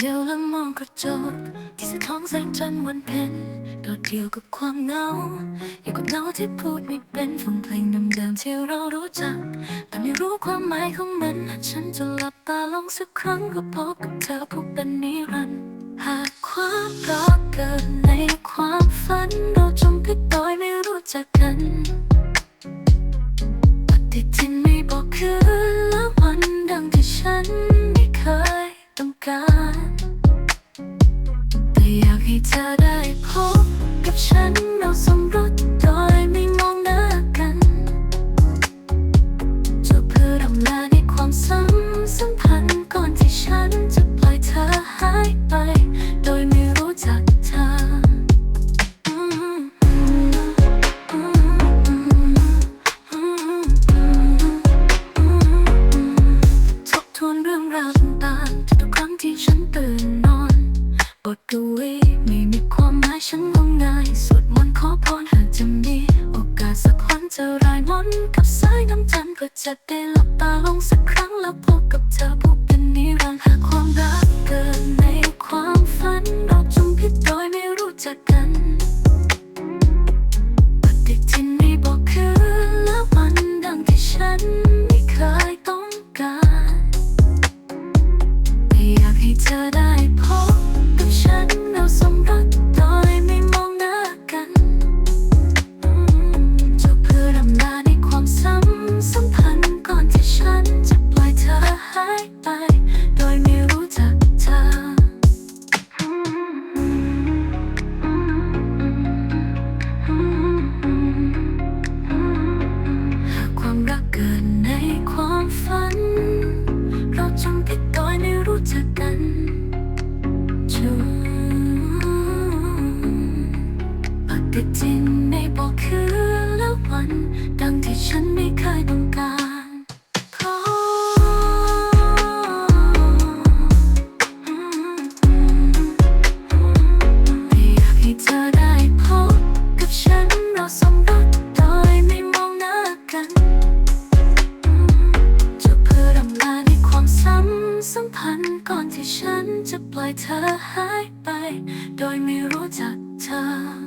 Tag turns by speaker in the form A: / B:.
A: เดียวแล้วมองกระจกที่สะท้อนแสงจันทร์วันเพ็ญโดดเดี่ยวกับความเหงาอยู่กับเงาที่พูดไม่เป็นฟังเพลงเดิมๆที่เรารู้จัก แต่ไม่รู้ความหมายของมัน ฉันจะหลับตาลงสักครั้งก็พบกับเธอผู้เป็นนิรันดร์หากความรักเกิดในความฝัน เราจงพิดโดยไม่รู้จักกันปฏิทินไม่บอกคืนและวันดังที่ฉันไม่เคยต้องการ อยากให้เธอได้พบกับฉันเราสอง ไม่มีความหมายฉันงมงายสวดมนต์ขอพรหากจะมีโอกาสสักวันจะรายมนต์กับสายน้ำจันทร์เพื่อจะได้หลับตาลงสักครั้งแล้วพบกับเธอผู้เป็นนิรันดร์หากความรักเกิดในความฝันเราจงผิดโดยไม่รู้จักกันปฏิทินไม่บอกคืนและวันดังที่ฉันไม่เคยต้องการแต่อยากให้เธอได้ ปฏิทินไม่บอกคืนและวัน ดังที่ฉันไม่เคยต้องการขอไม่อยากให้เธอได้พบกับฉันเราสมรสโดยไม่มองหน้ากันจะเพื่อรำลาในความสัมสัมพันธ์ก่อนที่ฉันจะปล่อยเธอหายไป โดยไม่รู้จักเธอ